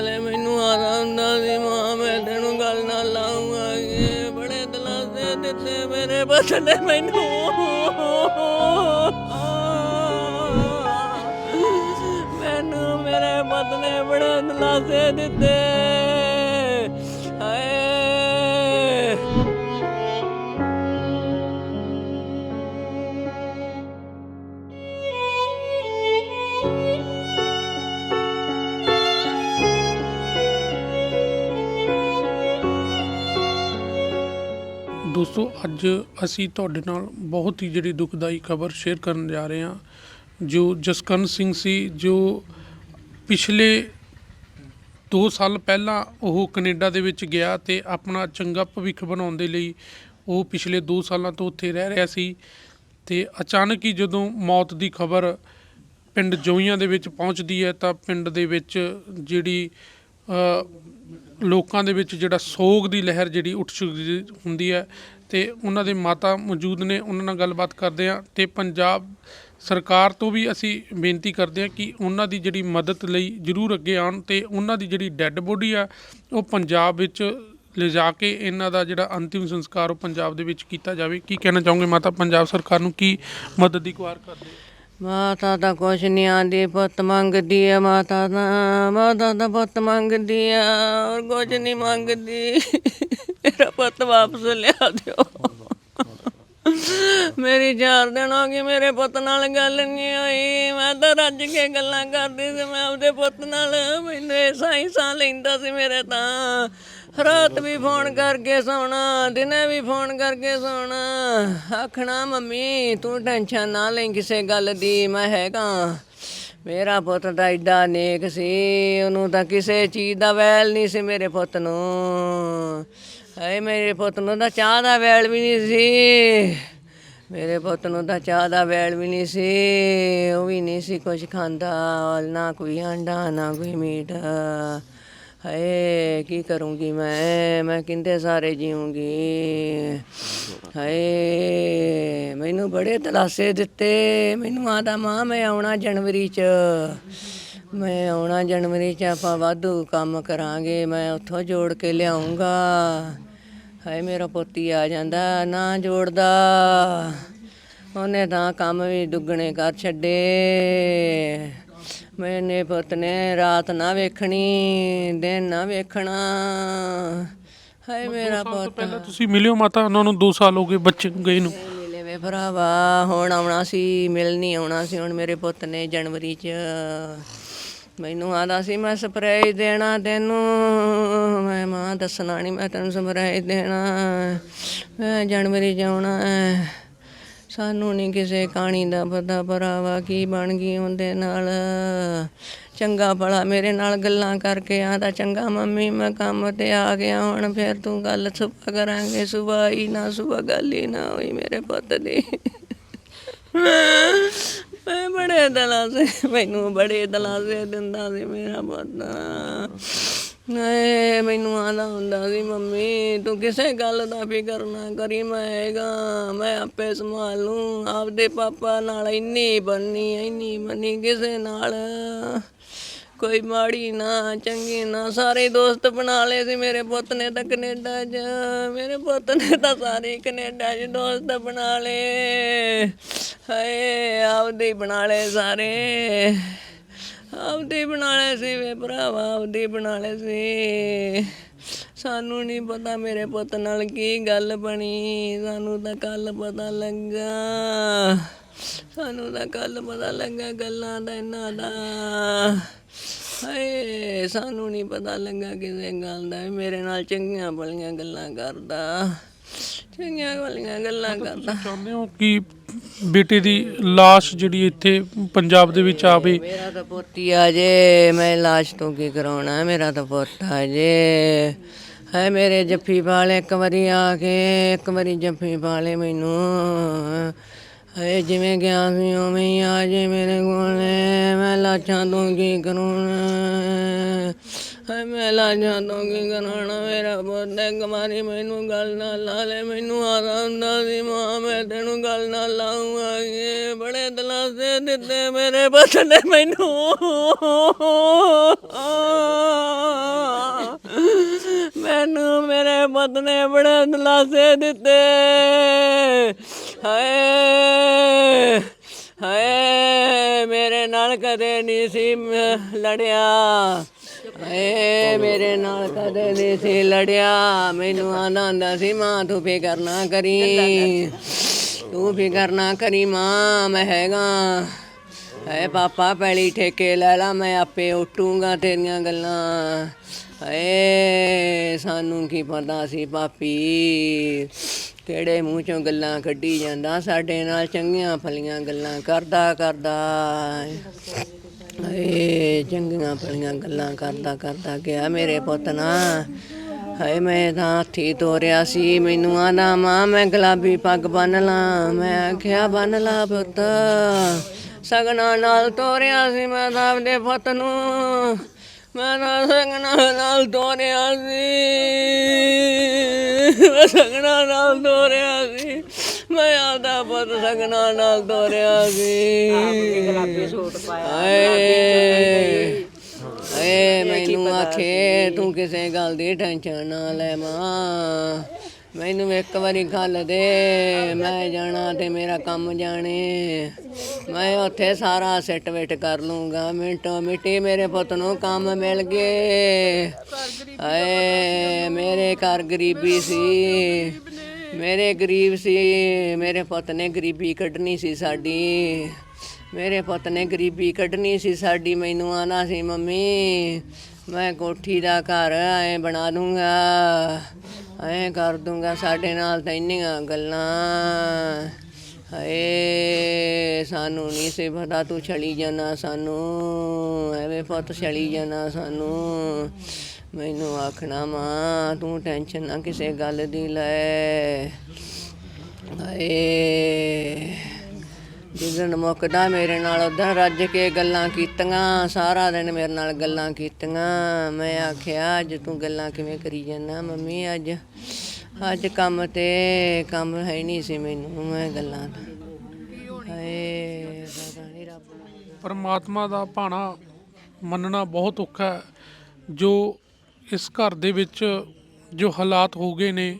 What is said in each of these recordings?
ਲਾ ਮੈਨੂੰ ਆਰਾਮ ਦਾ ਸੀ ਮਾਂ ਮੈਂ ਤੈਨੂੰ ਗੱਲ ਨਾਲ ਲਾਉਂਗਾ ਇਹ ਬੜੇ ਦਲਾਸੇ ਦਿੱਤੇ ਮੇਰੇ ਪੁੱਤ ਨੇ ਮੈਨੂੰ। ਮੈਨੂੰ ਮੇਰੇ ਬਦਲੇ ਬੜੇ ਦਲਾਸੇ ਦਿੱਤੇ। ਦੋਸਤੋ, ਅੱਜ ਅਸੀਂ ਤੁਹਾਡੇ ਨਾਲ ਬਹੁਤ ਹੀ ਜਿਹੜੀ ਦੁਖਦਾਈ ਖਬਰ ਸ਼ੇਅਰ ਕਰਨ ਜਾ ਰਹੇ ਹਾਂ, ਜੋ ਜਸਕਰਨ ਸਿੰਘ ਸੀ, ਜੋ ਪਿਛਲੇ 2 ਸਾਲ ਪਹਿਲਾਂ ਉਹ ਕੈਨੇਡਾ ਦੇ ਵਿੱਚ ਗਿਆ ਤੇ ਆਪਣਾ ਚੰਗਾ ਭਵਿੱਖ ਬਣਾਉਣ ਦੇ ਲਈ ਉਹ ਪਿਛਲੇ 2 ਸਾਲਾਂ ਤੋਂ ਉੱਥੇ ਰਹਿ ਰਿਹਾ ਸੀ ਤੇ ਅਚਾਨਕ ਹੀ ਜਦੋਂ ਮੌਤ ਦੀ ਖਬਰ ਪਿੰਡ ਜੋਈਆਂ ਦੇ ਵਿੱਚ ਪਹੁੰਚਦੀ ਹੈ, ਤਾਂ ਪਿੰਡ ਦੇ ਵਿੱਚ ਜਿਹੜੀ ਲੋਕਾਂ ਦੇ ਵਿੱਚ ਜਿਹੜਾ ਸੋਗ ਦੀ ਲਹਿਰ ਜਿਹੜੀ ਉੱਠ ਚੁੱਕੀ ਹੁੰਦੀ ਹੈ ਤੇ ਉਹਨਾਂ ਦੇ ਮਾਤਾ ਮੌਜੂਦ ਨੇ ਉਹਨਾਂ ਨਾਲ ਗੱਲਬਾਤ ਕਰਦੇ ਆ ਤੇ ਪੰਜਾਬ ਸਰਕਾਰ ਤੋਂ ਵੀ ਅਸੀਂ ਬੇਨਤੀ ਕਰਦੇ ਆ ਕਿ ਉਹਨਾਂ ਦੀ ਜਿਹੜੀ ਮਦਦ ਲਈ ਜ਼ਰੂਰ ਅੱਗੇ ਆਉਣ ਤੇ ਉਹਨਾਂ ਦੀ ਜਿਹੜੀ ਡੈੱਡ ਬੋਡੀ ਆ, ਉਹ ਪੰਜਾਬ ਵਿੱਚ ਲਿਜਾ ਕੇ ਇਹਨਾਂ ਦਾ ਜਿਹੜਾ ਅੰਤਿਮ ਸੰਸਕਾਰ ਉਹ ਪੰਜਾਬ ਦੇ ਵਿੱਚ ਕੀਤਾ ਜਾਵੇ। ਕੀ ਕਹਿਣਾ ਚਾਹੋਗੇ ਮਾਤਾ, ਪੰਜਾਬ ਸਰਕਾਰ ਨੂੰ ਕੀ ਮਦਦ ਦੀ ਗੁਹਾਰ ਕਰਦੇ ਮਾਤਾ ਤਾਂ ਕੁਛ ਨਹੀਂ ਆਂਦੀ, ਪੁੱਤ ਮੰਗਦੀ ਆ ਮਾਤਾ ਤਾਂ। ਮਾਤਾ ਤਾਂ ਪੁੱਤ ਮੰਗਦੀ ਆ ਔਰ ਕੁਛ ਨਹੀਂ ਮੰਗਦੀ। ਮੇਰਾ ਪੁੱਤ ਵਾਪਸ ਲਿਆ ਦਿਓ। ਮੇਰੀ ਚਾਰ ਦਿਨ ਹੋ ਗਏ ਮੇਰੇ ਪੁੱਤ ਨਾਲ ਗੱਲ ਨਹੀਂ ਹੋਈ। ਮੈਂ ਤਾਂ ਰੱਜ ਕੇ ਗੱਲਾਂ ਕਰਦੀ ਸੀ, ਮੈਂ ਆਪਦੇ ਪੁੱਤ ਨਾਲ। ਮੈਨੂੰ ਐਸਾ ਹੀ ਸਾਹ ਲੈਂਦਾ ਸੀ ਮੇਰੇ ਤਾਂ। ਰਾਤ ਵੀ ਫੋਨ ਕਰਕੇ ਸੌਣਾ, ਦਿਨੇ ਵੀ ਫੋਨ ਕਰਕੇ ਸੌਣਾ। ਆਖਣਾ, ਮੰਮੀ, ਤੂੰ ਟੈਨਸ਼ਨ ਨਾ ਲੈ ਕਿਸੇ ਗੱਲ ਦੀ, ਮੈਂ ਹੈਗਾ। ਮੇਰਾ ਪੁੱਤ ਤਾਂ ਏਡਾ ਨੇਕ ਸੀ, ਉਹਨੂੰ ਤਾਂ ਕਿਸੇ ਚੀਜ਼ ਦਾ ਵੈਲ ਨਹੀਂ ਸੀ ਮੇਰੇ ਪੁੱਤ ਨੂੰ। ਹਾਏ, ਮੇਰੇ ਪੁੱਤ ਨੂੰ ਤਾਂ ਚਾਹ ਦਾ ਵੈਲ ਵੀ ਨਹੀਂ ਸੀ। ਮੇਰੇ ਪੁੱਤ ਨੂੰ ਤਾਂ ਚਾਹ ਦਾ ਵੈਲ ਵੀ ਨਹੀਂ ਸੀ। ਉਹ ਵੀ ਨਹੀਂ ਸੀ ਕੁਝ ਖਾਂਦਾ, ਨਾ ਕੋਈ ਆਂਡਾ, ਨਾ ਕੋਈ ਮੀਟ। ਹਾਏ, ਕੀ ਕਰੂੰਗੀ ਮੈਂ? ਮੈਂ ਕਿੰਦੇ ਸਾਰੇ ਜੀਉਂਗੀ ਹਾਏ, ਮੈਨੂੰ ਬੜੇ ਤਲਾਸੇ ਦਿੱਤੇ। ਮੈਨੂੰ ਆਦਾ ਮਾਂ, ਮੈਂ ਆਉਣਾ ਜਨਵਰੀ ਚ। ਮੈਂ ਆਉਣਾ ਜਨਵਰੀ ਚ, ਆਪਾਂ ਵਾਧੂ ਕੰਮ ਕਰਾਂਗੇ। ਮੈਂ ਉੱਥੋਂ ਜੋੜ ਕੇ ਲਿਆਉਂਗਾ ਹਾਏ, ਮੇਰਾ ਪੋਤੀ ਆ ਜਾਂਦਾ, ਨਾ ਜੋੜਦਾ। ਉਹਨੇ ਤਾਂ ਕੰਮ ਵੀ ਦੁੱਗਣੇ ਕਰ ਛੱਡੇ। ਮੈਨੇ ਪੁੱਤ ਨੇ ਰਾਤ ਨਾ ਵੇਖਣੀ ਦਿਨ ਨਾ ਵੇਖਣਾ। ਹਾਏ ਮੇਰਾ ਪੁੱਤ। ਪਹਿਲਾਂ ਤੁਸੀਂ ਮਿਲਿਓ ਮਾਤਾ ਉਹਨਾਂ ਨੂੰ 2 ਸਾਲ ਹੋ ਗਏ ਬੱਚੇ ਗਏ ਨੂੰ। ਮਿਲੇ ਵੇ ਭਰਾਵਾ ਹੁਣ ਆਉਣਾ ਸੀ ਮਿਲ ਨਹੀਂ ਆਉਣਾ ਸੀ ਹੁਣ ਮੇਰੇ ਪੁੱਤ ਨੇ ਜਨਵਰੀ ਚ ਮੈਨੂੰ ਆਦਾ ਸੀ ਮੈਂ ਸਪਰੇਅ ਦੇਣਾ ਤੈਨੂੰ। ਮੈਂ ਮਾਂ ਦੱਸਣਾ ਨਹੀਂ ਮੈਂ ਤੈਨੂੰ ਸਪਰੇਅ ਦੇਣਾ। ਮੈਂ ਜਨਵਰੀ ਚ ਆਉਣਾ। ਸਾਨੂੰ ਨਹੀਂ ਕਿਸੇ ਕਹਾਣੀ ਦਾ ਪਤਾ ਭਰਾਵਾ ਕੀ ਬਣ ਗਈ ਉਹਦੇ ਨਾਲ। ਚੰਗਾ ਭਲਾ ਮੇਰੇ ਨਾਲ ਗੱਲਾਂ ਕਰਕੇ ਆਂਦਾ ਚੰਗਾ ਮੰਮੀ, ਮੈਂ ਕੰਮ ਤੇ ਆ ਗਿਆ ਹੁਣ, ਫਿਰ ਤੂੰ ਗੱਲ ਸੁਬਾ ਕਰਾਂਗੇ ਸੁਬਾ ਹੀ ਨਾ ਸੁਬਾ ਗੱਲ ਹੀ ਨਾ ਹੋਈ ਮੇਰੇ ਪੁੱਤ ਦੀ। ਮੈਂ ਬੜੇ ਦਲਾਸੇ, ਮੈਨੂੰ ਬੜੇ ਦਲਾਸੇ ਦਿੰਦਾ ਸੀ ਮੇਰਾ ਪੁੱਤ। ਨਹੀਂ ਮੈਨੂੰ ਆਂਦਾ ਹੁੰਦਾ ਸੀ, ਮੰਮੀ, ਤੂੰ ਕਿਸੇ ਗੱਲ ਦਾ ਫਿਕਰ ਨਾ ਕਰੀ, ਮੈਂ ਹੈਗਾ, ਮੈਂ ਆਪੇ ਸੰਭਾਲ ਲੂੰ, ਆਪਦੇ ਪਾਪਾ ਨਾਲ ਇੰਨੀ ਬੰਨੀ ਇੰਨੀ ਬੰਨੀ ਕਿਸੇ ਨਾਲ। ਕੋਈ ਮਾੜੀ ਨਾ, ਚੰਗੀ ਨਾ, ਸਾਰੇ ਦੋਸਤ ਬਣਾ ਲਏ ਸੀ ਮੇਰੇ ਪੁੱਤ ਨੇ ਤਾਂ ਕੈਨੇਡਾ 'ਚ, ਮੇਰੇ ਪੁੱਤ ਨੇ ਤਾਂ ਸਾਰੇ ਕੈਨੇਡਾ 'ਚ ਦੋਸਤ ਬਣਾ ਲਏ। ਹਾਏ, ਆਪਦੇ ਬਣਾ ਲਏ ਸਾਰੇ। ਆਪਦੇ ਬਣਾ ਲਏ ਸੀ ਵੇ ਭਰਾਵਾ ਆਪਦੇ ਬਣਾ ਲਏ ਸੀ। ਸਾਨੂੰ ਨਹੀਂ ਪਤਾ ਮੇਰੇ ਪੁੱਤ ਨਾਲ ਕੀ ਗੱਲ ਬਣੀ ਸਾਨੂੰ ਤਾਂ ਕੱਲ ਪਤਾ ਲੱਗਾ। ਸਾਨੂੰ ਤਾਂ ਕੱਲ ਪਤਾ ਲੱਗਾ ਗੱਲਾਂ ਦਾ ਇਹਨਾਂ ਦਾ। ਹਾਏ ਸਾਨੂੰ ਨਹੀਂ ਪਤਾ ਲੱਗਾ ਕਿਸੇ ਗੱਲ ਦਾ ਮੇਰੇ ਨਾਲ ਚੰਗੀਆਂ ਭਲੀਆਂ ਗੱਲਾਂ ਕਰਦਾ। ਚੰਗੀਆਂ ਭਲੀਆਂ ਗੱਲਾਂ ਕਰਦਾ। ਚਾਹੁੰਦੇ ਹੋ ਕਿ ਬੇਟੇ ਦੀ লাশ ਜਿਹੜੀ ਇੱਥੇ ਪੰਜਾਬ ਦੇ ਵਿੱਚ ਆਵੇ। ਮੇਰਾ ਤਾਂ ਪੋਤੀ ਆ ਜੇ, ਮੈਂ ਲਾਸ਼ ਤੋਂ ਕੀ ਕਰਾਉਣਾ, ਮੇਰਾ ਤਾਂ ਪੁੱਤ ਆ ਜੇ। ਹੈ ਮੇਰੇ ਜੱਫੀ ਵਾਲੇ, ਇੱਕ ਵਾਰੀ ਆ ਕੇ, ਇੱਕ ਵਾਰੀ ਜੱਫੀ ਵਾਲੇ ਮੈਨੂੰ। ਹੈ ਜਿਵੇਂ ਗਿਆ ਸੀ ਉਵੇਂ ਹੀ ਆ ਜੇ ਮੇਰੇ ਕੋਲੇ, ਮੈਂ ਲਾਸ਼ਾਂ ਤੋਂ ਕੀ ਕਰਾਉਣਾ। ਹਾਏ ਮੈਂ ਲਾਜਾਂ ਤੋਂ ਕੀ ਕਰਨਾ ਮੇਰਾ ਬੋਤੇ ਕਮਾਰੀ ਮੈਨੂੰ ਗੱਲ ਨਾ ਲਾ ਲੈ, ਮੈਨੂੰ ਆਰਾਮ ਦਾ ਸੀ ਮਾਂ, ਮੈਂ ਤੈਨੂੰ ਗੱਲ ਨਾ ਲਾਉਂਗਾ ਇਹ ਬੜੇ ਦਲਾਸੇ ਦਿੱਤੇ ਮੇਰੇ ਬਸ ਨੇ ਮੈਨੂੰ। ਮੈਨੂੰ ਮੇਰੇ ਪੁੱਤ ਨੇ ਬੜੇ ਦਲਾਸੇ ਦਿੱਤੇ। ਹਾਏ ਹਾਏ, ਮੇਰੇ ਨਾਲ ਕਦੇ ਨਹੀਂ ਸੀ ਲੜਿਆ। ਹਾਏ ਮੇਰੇ ਨਾਲ ਕਦੇ ਨਹੀਂ ਸੀ ਲੜਿਆ। ਮੈਨੂੰ ਆਨੰਦ ਸੀ, ਮਾਂ ਤੂੰ ਫਿਕਰ ਨਾ ਕਰੀ। ਤੂੰ ਫਿਕਰ ਨਾ ਕਰੀ ਮਾਂ, ਮੈਂ ਹੈਗਾ। ਹੈ ਪਾਪਾ ਪਹਿਲੀ ਠੇਕੇ ਲੈ ਲਾ, ਮੈਂ ਆਪੇ ਉੱਟੂਗਾ ਤੇਰੀਆਂ ਗੱਲਾਂ। ਹਏ ਸਾਨੂੰ ਕੀ ਪਤਾ ਸੀ ਪਾਪੀ ਕਿਹੜੇ ਮੂੰਹ ਚੋਂ ਗੱਲਾਂ ਕੱਢੀ ਜਾਂਦਾ। ਸਾਡੇ ਨਾਲ ਚੰਗੀਆਂ ਫਲੀਆਂ ਗੱਲਾਂ ਕਰਦਾ ਕਰਦਾ। ਹਏ, ਚੰਗੀਆਂ ਫਲੀਆਂ ਗੱਲਾਂ ਕਰਦਾ ਕਰਦਾ ਗਿਆ ਮੇਰੇ ਪੁੱਤ ਨਾ ਹਾਏ, ਮੈਂ ਤਾਂ ਹੱਥੀ ਤੋਰਿਆ ਸੀ, ਮੈਨੂੰ ਆਦਾ ਮਾਂ, ਮੈਂ ਗੁਲਾਬੀ ਪੱਗ ਬੰਨ ਲਾਂ। ਮੈਂ ਆਖਿਆ, ਬੰਨ ਲਾ ਪੁੱਤ। ਸਗਨਾ ਨਾਲ ਤੋਰਿਆ ਸੀ ਮੈਂ ਤਾਂ ਆਪਦੇ ਪੁੱਤ ਨੂੰ। ਮੈਂ ਤਾਂ ਸਗਨਾ ਨਾਲ ਤੋਰਿਆ ਸੀ। ਮੈਂ ਸਗਨਾ ਨਾਲ ਤੋਰਿਆ ਸੀ। ਮੈਂ ਆਪਦਾ ਪੁੱਤ ਸਗਨਾ ਨਾਲ ਤੋਰਿਆ ਸੀ। ਹਾਏ ਏ ਮੈਨੂੰ ਆਖੇ ਤੂੰ ਕਿਸੇ ਗੱਲ ਦੀ ਟੈਨਸ਼ਨ ਨਾ ਲੈ ਮਾਂ। ਮੈਨੂੰ ਇੱਕ ਵਾਰੀ ਗੱਲ ਦੇ ਮੈਂ ਜਾਣਾ ਤੇ ਮੇਰਾ ਕੰਮ ਜਾਣੇ। ਮੈਂ ਉੱਥੇ ਸਾਰਾ ਸੈੱਟ ਵੇਟ ਕਰ ਲੂੰਗਾ। ਮਿੰਟੋ ਮਿੱਟੀ ਮੇਰੇ ਪੁੱਤ ਨੂੰ ਕੰਮ ਮਿਲ ਗਏ। ਹਾਏ ਮੇਰੇ ਘਰ ਗਰੀਬੀ ਸੀ। ਮੇਰੇ ਗਰੀਬ ਸੀ, ਮੇਰੇ ਪੁੱਤ ਨੇ ਗਰੀਬੀ ਕੱਢਣੀ ਸੀ ਸਾਡੀ। ਮੇਰੇ ਪੁੱਤ ਨੇ ਗਰੀਬੀ ਕੱਢਣੀ ਸੀ ਸਾਡੀ, ਮੈਨੂੰ ਆਣਾ ਸੀ ਮੰਮੀ। ਮੈਂ ਕੋਠੀ ਦਾ ਘਰ ਐ ਬਣਾ ਦੂੰਗਾ, ਐ ਕਰ ਦੂੰਗਾ ਸਾਡੇ ਨਾਲ ਤਾਂ ਇੰਨੀਆਂ ਗੱਲਾਂ। ਹਾਏ, ਸਾਨੂੰ ਨਹੀਂ ਸੀ ਪਤਾ ਤੂੰ ਛਲੀ ਜਾਣਾ ਸਾਨੂੰ, ਐਵੇਂ ਪੁੱਤ ਛਲੀ ਜਾਣਾ ਸਾਨੂੰ। ਮੈਨੂੰ ਆਖਣਾ ਮਾਂ, ਤੂੰ ਟੈਨਸ਼ਨ ਨਾ ਕਿਸੇ ਗੱਲ ਦੀ ਲੈ। ਹਾਏ। ਜਿੱਦਣ ਮੁੱਕਦਾ ਮੇਰੇ ਨਾਲ ਉਦਾਂ ਰੱਜ ਕੇ ਗੱਲਾਂ ਕੀਤੀਆਂ, ਸਾਰਾ ਦਿਨ ਮੇਰੇ ਨਾਲ ਗੱਲਾਂ ਕੀਤੀਆਂ। ਮੈਂ ਆਖਿਆ, ਅੱਜ ਤੂੰ ਗੱਲਾਂ ਕਿਵੇਂ ਕਰੀ ਜਾਂਦਾ ਮੰਮੀ, ਅੱਜ ਅੱਜ ਕੰਮ ਤੇ ਕੰਮ ਹੈ ਨਹੀਂ ਸੀ ਮੈਨੂੰ, ਮੈਂ ਗੱਲਾਂ ਦਾ ਹਾਏ, ਪਤਾ ਨਹੀਂ ਰੱਬ ਪਰਮਾਤਮਾ ਦਾ ਭਾਣਾ ਮੰਨਣਾ ਬਹੁਤ ਔਖਾ ਹੈ, ਜੋ ਇਸ ਘਰ ਦੇ ਵਿੱਚ ਜੋ ਹਾਲਾਤ ਹੋ ਗਏ ਨੇ,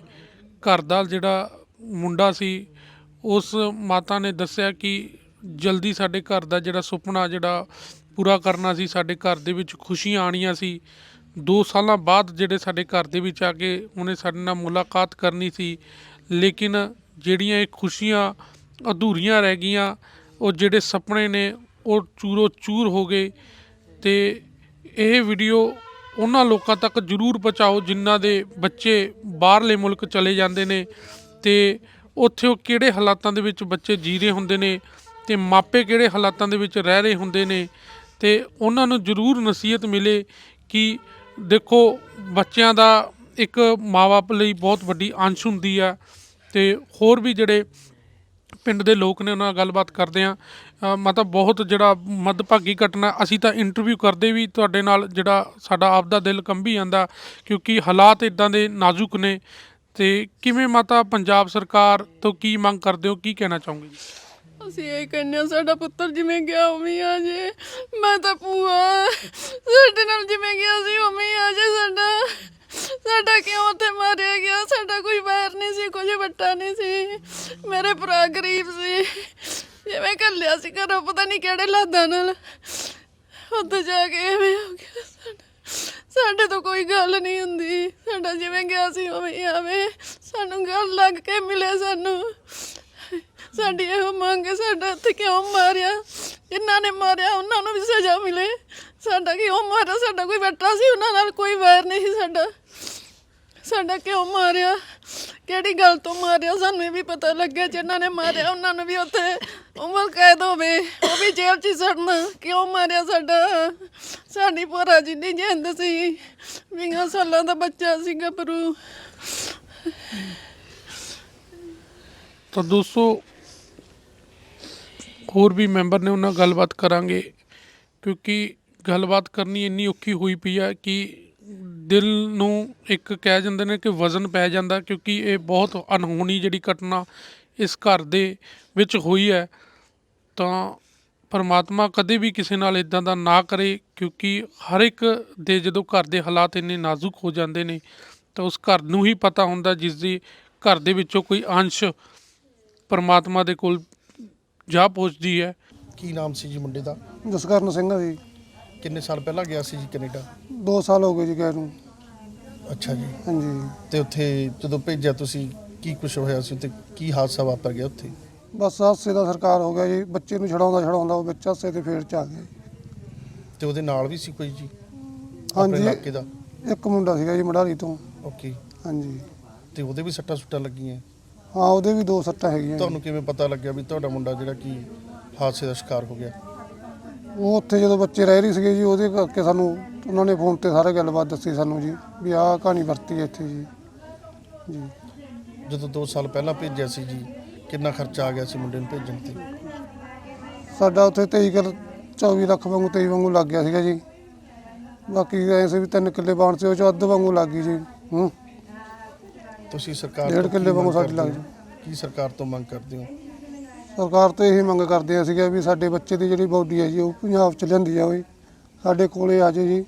ਘਰ ਦਾ ਜਿਹੜਾ ਮੁੰਡਾ ਸੀ, ਉਸ ਮਾਤਾ ਨੇ ਦੱਸਿਆ ਕਿ ਜਲਦੀ ਸਾਡੇ ਘਰ ਦਾ ਜਿਹੜਾ ਸੁਪਨਾ ਜਿਹੜਾ ਪੂਰਾ ਕਰਨਾ ਸੀ, ਸਾਡੇ ਘਰ ਦੇ ਵਿੱਚ ਖੁਸ਼ੀਆਂ ਆਣੀਆਂ ਸੀ। 2 ਸਾਲਾਂ ਬਾਅਦ ਜਿਹੜੇ ਸਾਡੇ ਘਰ ਦੇ ਵਿੱਚ ਆ ਕੇ ਉਹਨੇ ਸਾਡੇ ਨਾਲ ਮੁਲਾਕਾਤ ਕਰਨੀ ਸੀ, ਲੇਕਿਨ ਜਿਹੜੀਆਂ ਇਹ ਖੁਸ਼ੀਆਂ ਅਧੂਰੀਆਂ ਰਹਿ ਗਈਆਂ, ਉਹ ਜਿਹੜੇ ਸੁਪਨੇ ਨੇ, ਉਹ ਚੂਰੋ ਚੂਰ ਹੋ ਗਏ ਤੇ ਇਹ ਵੀਡੀਓ ਉਹਨਾਂ ਲੋਕਾਂ ਤੱਕ ਜ਼ਰੂਰ ਪਹੁੰਚਾਓ ਜਿਨ੍ਹਾਂ ਦੇ ਬੱਚੇ ਬਾਹਰਲੇ ਮੁਲਕ ਚਲੇ ਜਾਂਦੇ ਨੇ ਤੇ ਉੱਥੇ ਉਹ ਕਿਹੜੇ ਹਾਲਾਤਾਂ ਦੇ ਵਿੱਚ ਬੱਚੇ ਜੀ ਰਹੇ ਹੁੰਦੇ ਨੇ ਤੇ ਮਾਪੇ ਕਿਹੜੇ ਹਾਲਾਤਾਂ ਦੇ ਵਿੱਚ ਰਹਿ ਰਹੇ ਹੁੰਦੇ ਨੇ ਤੇ ਉਹਨਾਂ ਨੂੰ ਜ਼ਰੂਰ ਨਸੀਹਤ ਮਿਲੇ ਕਿ ਦੇਖੋ ਬੱਚਿਆਂ ਦਾ ਇੱਕ ਮਾਪੇ ਲਈ ਬਹੁਤ ਵੱਡੀ ਅੰਸ਼ ਹੁੰਦੀ ਆ ਤੇ ਹੋਰ ਵੀ ਜਿਹੜੇ ਪਿੰਡ ਦੇ ਲੋਕ ਨੇ ਉਹਨਾਂ ਨਾਲ ਗੱਲਬਾਤ ਕਰਦੇ ਆ ਮਤਲਬ ਬਹੁਤ ਜਿਹੜਾ ਮਦਭਾਗੀ ਘਟਨਾ, ਅਸੀਂ ਤਾਂ ਇੰਟਰਵਿਊ ਕਰਦੇ ਵੀ ਤੁਹਾਡੇ ਨਾਲ ਜਿਹੜਾ ਸਾਡਾ ਆਪਦਾ ਦਿਲ ਕੰਬੀ ਜਾਂਦਾ, ਕਿਉਂਕਿ ਹਾਲਾਤ ਇਦਾਂ ਦੇ ਨਾਜ਼ੁਕ ਨੇ। ਤੇ ਕਿਵੇਂ ਮਾਤਾ, ਪੰਜਾਬ ਸਰਕਾਰ ਤੋਂ ਕੀ ਮੰਗ ਕਰਦੇ ਹੋ, ਕੀ ਕਹਿਣਾ ਚਾਹੋਗੇ ਜੀ? ਅਸੀਂ ਇਹ ਕਹਿੰਦੇ ਹਾਂ, ਸਾਡਾ ਪੁੱਤਰ ਜਿਵੇਂ ਗਿਆ, ਉਵੇਂ ਆ ਜੇ। ਮੈਂ ਤਾਂ ਭੂਆ, ਸਾਡੇ ਨਾਲ ਜਿਵੇਂ ਗਿਆ ਸੀ ਉਵੇਂ ਆ ਜੇ, ਸਾਡਾ। ਸਾਡਾ ਕਿਉਂ ਉੱਥੇ ਮਾਰਿਆ ਗਿਆ? ਸਾਡਾ ਕੋਈ ਵੈਰ ਨਹੀਂ ਸੀ, ਕੁਝ ਵੱਟਾ ਨਹੀਂ ਸੀ। ਮੇਰੇ ਭਰਾ ਗਰੀਬ ਸੀ। ਜਿਵੇਂ ਘੱਲਿਆ ਸੀ ਘਰੋਂ, ਪਤਾ ਨਹੀਂ ਕਿਹੜੇ ਲਾਦਾਂ ਨਾਲ। ਉੱਥੇ ਜਾ ਕੇ ਐਵੇਂ ਹੋ ਗਿਆ ਸਾਡਾ। ਸਾਡੇ ਤੋਂ ਕੋਈ ਗੱਲ ਨਹੀਂ ਹੁੰਦੀ। ਸਾਡਾ ਜਿਵੇਂ ਗਿਆ ਸੀ, ਉਵੇਂ ਆਵੇ। ਸਾਨੂੰ ਗੱਲ ਲੱਗ ਕੇ ਮਿਲੇ ਸਾਨੂੰ। ਸਾਡੀ ਇਹੋ ਮੰਗ ਹੈ ਸਾਡਾ ਇੱਥੇ ਕਿਉਂ ਮਾਰਿਆ? ਜਿਨ੍ਹਾਂ ਨੇ ਮਾਰਿਆ, ਉਹਨਾਂ ਨੂੰ ਵੀ ਸਜ਼ਾ ਮਿਲੇ। ਸਾਡਾ ਕਿਉਂ ਮਾਰਿਆ? ਸਾਡਾ ਕੋਈ ਬੱਟਾ ਸੀ, ਉਹਨਾਂ ਨਾਲ ਕੋਈ ਵੈਰ ਨਹੀਂ ਸੀ ਸਾਡਾ। ਸਾਡਾ ਕਿਉਂ ਮਾਰਿਆ? ਕਿਹੜੀ ਗੱਲ ਤੋਂ ਮਾਰਿਆ? ਸਾਨੂੰ ਇਹ ਵੀ ਪਤਾ ਲੱਗਿਆ ਜਿਨ੍ਹਾਂ ਨੇ ਮਾਰਿਆ, ਉਹਨਾਂ ਨੂੰ ਵੀ ਉੱਥੇ ਉਮਰ ਕੈਦ ਹੋਵੇ। ਉਹ ਵੀ ਜੇਲ੍ਹ 'ਚ ਹੀ ਸੜਨਾ। ਕਿਉਂ ਮਾਰਿਆ ਸਾਡਾ? ਸਾਡੀ ਭੋਰਾ ਜਿੰਨੀ ਜਿੰਦ ਸੀ। ਵੀਹਾਂ ਸਾਲਾਂ ਦਾ ਬੱਚਾ ਸੀ ਗੱਭਰੂ ਤਾਂ ਦੋਸਤੋ, ਹੋਰ ਵੀ ਮੈਂਬਰ ਨੇ ਉਹਨਾਂ ਨਾਲ ਗੱਲਬਾਤ ਕਰਾਂਗੇ, ਕਿਉਂਕਿ ਗੱਲਬਾਤ ਕਰਨੀ ਇੰਨੀ ਔਖੀ ਹੋਈ ਪਈ ਆ ਕਿ ਦਿਲ ਨੂੰ ਇੱਕ ਕਹਿ ਜਾਂਦੇ ਨੇ ਕਿ ਵਜ਼ਨ ਪੈ ਜਾਂਦਾ ਕਿਉਂਕਿ ਇਹ ਬਹੁਤ ਅਨਹੋਣੀ ਜਿਹੜੀ ਘਟਨਾ ਇਸ ਘਰ ਦੇ ਵਿੱਚ ਹੋਈ ਹੈ। ਤਾਂ ਪਰਮਾਤਮਾ ਕਦੇ ਵੀ ਕਿਸੇ ਨਾਲ ਇਦਾਂ ਦਾ ਨਾ ਕਰੇ ਕਿਉਂਕਿ ਹਰ ਇੱਕ ਦੇ ਜਦੋਂ ਘਰ ਦੇ ਹਾਲਾਤ ਇੰਨੇ ਨਾਜ਼ੁਕ ਹੋ ਜਾਂਦੇ ਨੇ ਤਾਂ ਉਸ ਘਰ ਨੂੰ ਹੀ ਪਤਾ ਹੁੰਦਾ ਜਿਸ ਦੀ ਘਰ ਦੇ ਵਿੱਚੋਂ ਕੋਈ ਅੰਸ਼ ਪਰਮਾਤਮਾ ਦੇ ਕੋਲ ਜਾ ਪਹੁੰਚਦੀ ਹੈ। ਕੀ ਨਾਮ ਸੀ ਜੀ ਮੁੰਡੇ ਦਾ? ਜਸਕਰਨ ਸਿੰਘ ਜੀ। ਕਿੰਨੇ ਸਾਲ ਪਹਿਲਾਂ ਗਿਆ ਸੀ ਜੀ ਕੈਨੇਡਾ? 2 ਸਾਲ ਹੋ ਗਏ ਜੀ ਗਏ ਨੂੰ। ਅੱਛਾ ਜੀ। ਹਾਂਜੀ। ਤੇ ਉੱਥੇ ਜਦੋਂ ਭੇਜਿਆ ਤੁਸੀਂ ਕੀ ਕੁਝ ਹੋਇਆ ਸੀ? ਤੇ ਕੀ ਹਾਦਸਾ ਵਾਪਰ ਗਿਆ ਉੱਥੇ? ਬਸ ਹਾਸੇ ਦਾ ਸਰਕਾਰ ਹੋ ਗਿਆ ਜੀ। ਬੱਚੇ ਨੂੰ ਛਡਾਉਂਦਾ ਛਡਾਉਂਦਾ ਉਹ ਵਿੱਚ ਹਾਸੇ ਤੇ ਫੇਰ ਚ ਆ ਗਿਆ ਜੀ। ਤੇ ਉਹਦੇ ਨਾਲ ਵੀ ਸੀ ਕੋਈ ਜੀ? ਆਪਣੇ ਹਾਂਜੀ। ਇਲਾਕੇ ਦਾ? ਇੱਕ ਮੁੰਡਾ ਸੀਗਾ ਜੀ ਮੜਾਲੀ ਤੋਂ। ਓਕੇ। ਹਾਂਜੀ। ਤੇ ਉਹਦੇ ਵੀ ਸੱਟਾਂ ਸੁੱਟਾਂ ਲੱਗੀਆਂ? ਹਾਂ ਉਹਦੇ ਵੀ ਦੋ ਸੱਟਾਂ ਹੈਗੀਆਂ ਜੀ। ਤੁਹਾਨੂੰ ਕਿਵੇਂ ਪਤਾ ਲੱਗਿਆ ਵੀ ਤੁਹਾਡਾ ਮੁੰਡਾ ਜਿਹੜਾ ਕੀ ਹਾਦਸੇ ਦਾ ਸ਼ਿਕਾਰ ਹੋ ਗਿਆ? ਉਹ ਉੱਥੇ ਜਦੋਂ ਬੱਚੇ ਰਹਿ ਰਹੀ ਸੀਗੇ ਜੀ ਉਹਦੇ ਕਰਕੇ ਸਾਨੂੰ ਉਹਨਾਂ ਨੇ ਫੋਨ ਤੇ ਸਾਰਾ ਗੱਲਬਾਤ ਦੱਸੀ ਸਾਨੂੰ ਜੀ ਵੀ ਆਹ ਕਹਾਣੀ ਵਰਤੀ ਹੈ ਇੱਥੇ ਜੀ। ਜੀ। ਜਦੋਂ 2 ਸਾਲ ਪਹਿਲਾਂ ਭੇਜਿਆ ਸੀ ਜੀ ਕਿੰਨਾ ਖਰਚਾ ਆ ਗਿਆ ਸੀ ਮੁੰਡੇ ਨੂੰ ਭੇਜਣ ਤੇ? ਸਾਡਾ ਉੱਥੇ 23 ਕਿੱਲ 24 ਲੱਖ ਵਾਂਗੂ 23 ਵਾਂਗੂ ਲੱਗ ਗਿਆ ਸੀਗਾ ਜੀ। ਬਾਕੀ ਐਸੇ ਵੀ ਤਿੰਨ ਕਿੱਲੇ ਬਾਣ ਸੀ ਉਹ ਚ ਅੱਧ ਵਾਂਗੂ ਲੱਗ ਗਈ ਜੀ। ਹੂੰ। ਤੁਸੀਂ ਸਰਕਾਰ ਡੇਢ ਤੋਂ ਕੀ ਕਿੱਲੇ ਵਾਂਗੂ ਸਾਡੀ ਲੱਗ ਹੋ? ਕੀ ਸਰਕਾਰ ਤੋਂ ਮੰਗ ਕਰਦੇ ਹੋ? ਸਰਕਾਰ ਤੋਂ ਇਹੀ ਮੰਗ ਕਰਦੇ ਆ ਸੀਗਾ ਵੀ ਸਾਡੇ ਬੱਚੇ ਦੀ ਜਿਹੜੀ ਬੋਡੀ ਹੈ ਜੀ ਉਹ ਪੰਜਾਬ ਚ ਲਿਆਂਦੀ ਜਾਵੇ। ਸਾਡੇ ਕੋਲੇ ਆ ਜਾਏ ਜੀ।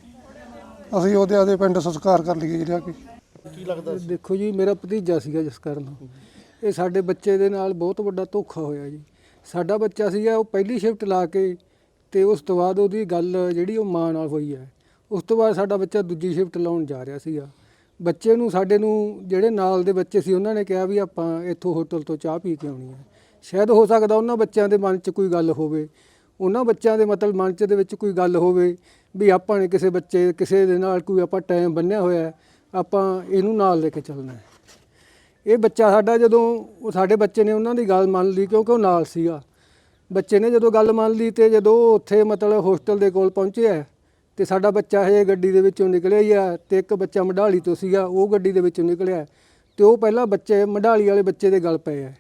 ਅਸੀਂ ਉਹਦੇ ਆਦੇ ਪਿੰਡ ਸੰਸਕਾਰ ਕਰ ਲਈਏ ਜਿਹੜਾ ਕਿ। ਕੀ ਲੱਗਦਾ ਸੀ? ਦੇਖੋ ਜੀ ਮੇਰਾ ਭਤੀਜਾ ਸੀਗਾ ਜਿਸ ਕਾਰਨ ਇਹ ਸਾਡੇ ਬੱਚੇ ਦੇ ਨਾਲ ਬਹੁਤ ਵੱਡਾ ਧੋਖਾ ਹੋਇਆ ਜੀ। ਸਾਡਾ ਬੱਚਾ ਸੀਗਾ ਉਹ ਪਹਿਲੀ ਸ਼ਿਫਟ ਲਾ ਕੇ ਤੇ ਉਸ ਤੋਂ ਬਾਅਦ ਉਹਦੀ ਗੱਲ ਜਿਹੜੀ ਉਹ ਮਾਂ ਨਾਲ ਹੋਈ ਹੈ। ਉਸ ਤੋਂ ਬਾਅਦ ਸਾਡਾ ਬੱਚਾ ਦੂਜੀ ਸ਼ਿਫਟ ਲਾਉਣ ਜਾ ਰਿਹਾ ਸੀਗਾ। ਬੱਚੇ ਨੂੰ ਸਾਡੇ ਨੂੰ ਜਿਹੜੇ ਨਾਲ ਦੇ ਬੱਚੇ ਸੀ ਉਹਨਾਂ ਨੇ ਕਿਹਾ ਵੀ ਆਪਾਂ ਇੱਥੋਂ ਹੋਟਲ ਤੋਂ ਚਾਹ ਪੀ ਕੇ ਆਉਣੀ ਹੈ। ਸ਼ਾਇਦ ਹੋ ਸਕਦਾ ਉਹਨਾਂ ਬੱਚਿਆਂ ਦੇ ਮਨ 'ਚ ਕੋਈ ਗੱਲ ਹੋਵੇ, ਉਹਨਾਂ ਬੱਚਿਆਂ ਦੇ ਮਤਲਬ ਮਨ 'ਚ ਦੇ ਵਿੱਚ ਕੋਈ ਗੱਲ ਹੋਵੇ ਵੀ ਆਪਾਂ ਨੇ ਕਿਸੇ ਬੱਚੇ, ਕਿਸੇ ਦੇ ਨਾਲ ਕੋਈ ਆਪਾਂ ਟਾਈਮ ਬੰਨਿਆ ਹੋਇਆ, ਆਪਾਂ ਇਹਨੂੰ ਨਾਲ ਲੈ ਕੇ ਚੱਲਣਾ ਹੈ। ਇਹ ਬੱਚਾ ਸਾਡਾ ਜਦੋਂ, ਉਹ ਸਾਡੇ ਬੱਚੇ ਨੇ ਉਹਨਾਂ ਦੀ ਗੱਲ ਮੰਨ ਲਈ ਕਿਉਂਕਿ ਉਹ ਨਾਲ ਸੀਗਾ। ਬੱਚੇ ਨੇ ਜਦੋਂ ਗੱਲ ਮੰਨ ਲਈ ਤੇ ਜਦੋਂ ਉੱਥੇ ਮਤਲਬ ਹੋਸਟਲ ਦੇ ਕੋਲ ਪਹੁੰਚਿਆ ਤੇ ਸਾਡਾ ਬੱਚਾ ਹਜੇ ਗੱਡੀ ਦੇ ਵਿੱਚੋਂ ਨਿਕਲਿਆ ਹੀ ਆ ਤੇ ਇੱਕ ਬੱਚਾ ਮਢਾਲੀ ਤੋਂ ਸੀਗਾ, ਉਹ ਗੱਡੀ ਦੇ ਵਿੱਚੋਂ ਨਿਕਲਿਆ ਤੇ ਉਹ ਪਹਿਲਾਂ ਬੱਚੇ ਮਢਾਲੀ ਵਾਲੇ ਬੱਚੇ ਦੇ ਗੱਲ ਪਏ ਆ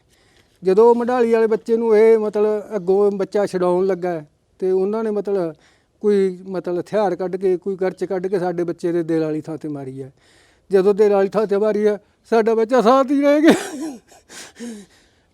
ਜਦੋਂ ਮਢਾਲੀ ਵਾਲੇ ਬੱਚੇ ਨੂੰ ਇਹ ਮਤਲਬ ਅੱਗੋਂ ਬੱਚਾ ਛਡਾਉਣ ਲੱਗਾ ਤੇ ਉਹਨਾਂ ਨੇ ਮਤਲਬ ਕੋਈ ਮਤਲਬ ਹਥਿਆਰ ਕੱਢ ਕੇ, ਕੋਈ ਕਰਚ ਕੱਢ ਕੇ ਸਾਡੇ ਬੱਚੇ ਦੇ ਦਿਲ ਵਾਲੀ ਥਾਂ ਤੇ ਮਾਰੀ ਹੈ। ਜਦੋਂ ਦਿਲ ਵਾਲੀ ਥਾਂ ਤੇ ਮਾਰੀ ਹੈ, ਸਾਡਾ ਬੱਚਾ ਸਾਥ ਹੀ ਰਹਿ ਗਿਆ।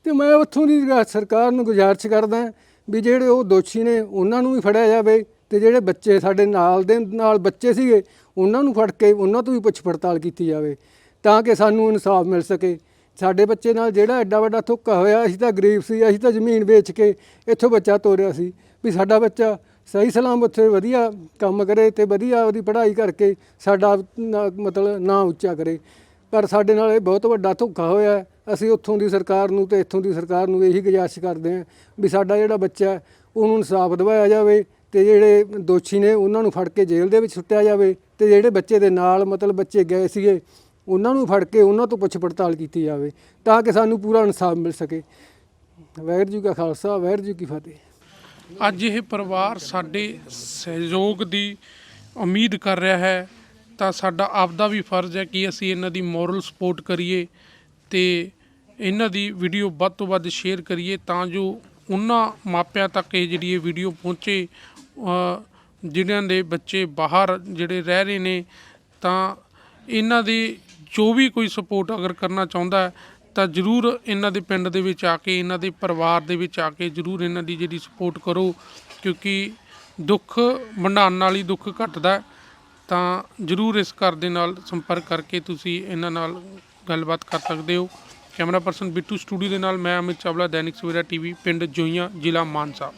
ਤੇ ਮੈਂ ਉੱਥੋਂ ਦੀ ਸਰਕਾਰ ਨੂੰ ਗੁਜ਼ਾਰਿਸ਼ ਕਰਦਾ ਵੀ ਜਿਹੜੇ ਉਹ ਦੋਸ਼ੀ ਨੇ, ਉਹਨਾਂ ਨੂੰ ਵੀ ਫੜਿਆ ਜਾਵੇ ਤੇ ਜਿਹੜੇ ਬੱਚੇ ਸਾਡੇ ਨਾਲ ਦੇ ਨਾਲ ਬੱਚੇ ਸੀਗੇ, ਉਹਨਾਂ ਨੂੰ ਫੜ ਕੇ, ਉਹਨਾਂ ਤੋਂ ਵੀ ਪੁੱਛ ਪੜਤਾਲ ਕੀਤੀ ਜਾਵੇ, ਤਾਂ ਕਿ ਸਾਨੂੰ ਇਨਸਾਫ ਮਿਲ ਸਕੇ। ਸਾਡੇ ਬੱਚੇ ਨਾਲ ਜਿਹੜਾ ਐਡਾ ਵੱਡਾ ਧੋਖਾ ਹੋਇਆ ਅਸੀਂ ਤਾਂ ਗਰੀਬ ਸੀ ਅਸੀਂ ਤਾਂ ਜ਼ਮੀਨ ਵੇਚ ਕੇ ਇੱਥੋਂ ਬੱਚਾ ਤੋਰਿਆ ਸੀ ਵੀ ਸਾਡਾ ਬੱਚਾ ਸਹੀ ਸਲਾਮ ਉੱਥੇ ਵਧੀਆ ਕੰਮ ਕਰੇ ਤੇ ਵਧੀਆ ਉਹਦੀ ਪੜ੍ਹਾਈ ਕਰਕੇ ਸਾਡਾ ਨਾ- ਮਤਲਬ ਨਾਂ ਉੱਚਾ ਕਰੇ ਪਰ ਸਾਡੇ ਨਾਲ ਇਹ ਬਹੁਤ ਵੱਡਾ ਧੋਖਾ ਹੋਇਆ ਹੈ। ਅਸੀਂ ਉੱਥੋਂ ਦੀ ਸਰਕਾਰ ਨੂੰ ਤੇ ਇੱਥੋਂ ਦੀ ਸਰਕਾਰ ਨੂੰ ਇਹੀ ਗੁਜ਼ਾਰਿਸ਼ ਕਰਦੇ ਹਾਂ ਵੀ ਸਾਡਾ ਜਿਹੜਾ ਬੱਚਾ ਹੈ, ਉਹਨੂੰ ਇਨਸਾਫ ਦਿਵਾਇਆ ਜਾਵੇ ਤੇ ਜਿਹੜੇ ਦੋਸ਼ੀ ਨੇ ਉਹਨਾਂ ਨੂੰ ਫੜ ਕੇ ਜੇਲ੍ਹ ਦੇ ਵਿੱਚ ਸੁੱਟਿਆ ਜਾਵੇ ਤੇ ਜਿਹੜੇ ਬੱਚੇ ਦੇ ਨਾਲ ਮਤਲਬ ਬੱਚੇ ਗਏ ਸੀਗੇ ਉਹਨਾਂ ਨੂੰ ਫੜ ਕੇ ਉਹਨਾਂ ਤੋਂ ਪੁੱਛ ਪੜਤਾਲ ਕੀਤੀ ਜਾਵੇ ਤਾਂ ਕਿ ਸਾਨੂੰ ਪੂਰਾ ਇਨਸਾਫ ਮਿਲ ਸਕੇ। ਵਾਹਿਗੁਰੂ ਜੀ ਕਾ ਖਾਲਸਾ, ਵਾਹਿਗੁਰੂ ਜੀ ਕੀ ਫਤਿਹ। ਅੱਜ ਇਹ ਪਰਿਵਾਰ ਸਾਡੇ ਸਹਿਯੋਗ ਦੀ ਉਮੀਦ ਕਰ ਰਿਹਾ ਹੈ, ਤਾਂ ਸਾਡਾ ਆਪਦਾ ਵੀ ਫਰਜ਼ ਹੈ ਕਿ ਅਸੀਂ ਇਹਨਾਂ ਦੀ ਮੋਰਲ ਸਪੋਰਟ ਕਰੀਏ ਤੇ ਇਹਨਾਂ ਦੀ ਵੀਡੀਓ ਵੱਧ ਤੋਂ ਵੱਧ ਸ਼ੇਅਰ ਕਰੀਏ ਤਾਂ ਜੋ ਉਹਨਾਂ ਮਾਪਿਆਂ ਤੱਕ ਇਹ ਜਿਹੜੀ ਇਹ ਵੀਡੀਓ ਪਹੁੰਚੇ ਜਿਨ੍ਹਾਂ ਦੇ ਬੱਚੇ ਬਾਹਰ ਜਿਹੜੇ ਰਹਿ ਰਹੇ ਨੇ, ਤਾਂ ਇਹਨਾਂ ਦੀ ਜੋ ਵੀ ਕੋਈ ਸਪੋਰਟ ਅਗਰ ਕਰਨਾ ਚਾਹੁੰਦਾ ਹੈ, ਤਾਂ ਜਰੂਰ ਇਹਨਾਂ ਦੇ ਪਿੰਡ ਦੇ ਵਿੱਚ ਆ ਕੇ, ਇਹਨਾਂ ਦੇ ਪਰਿਵਾਰ ਦੇ ਵਿੱਚ ਆ ਕੇ ਜਰੂਰ ਇਹਨਾਂ ਦੀ ਜਿਹੜੀ ਸਪੋਰਟ ਕਰੋ, ਕਿਉਂਕਿ ਦੁੱਖ ਵੰਡਾਉਣ ਨਾਲ ਹੀ ਦੁੱਖ ਘਟਦਾ ਤਾਂ ਜਰੂਰ ਇਸ ਘਰ ਦੇ ਨਾਲ ਸੰਪਰਕ ਕਰਕੇ ਤੁਸੀਂ ਇਹਨਾਂ ਨਾਲ ਗੱਲਬਾਤ ਕਰ ਸਕਦੇ ਹੋ। ਕੈਮਰਾ ਪਰਸਨ ਬਿੱਟੂ ਸਟੂਡੀਓ ਦੇ ਨਾਲ ਮੈਂ ਅਮਿਤ ਚਾਵਲਾ, ਦੈਨਿਕ ਸਵੇਰਾ ਟੀਵੀ, ਪਿੰਡ ਜੋਈਆਂ, ਜ਼ਿਲ੍ਹਾ ਮਾਨਸਾ।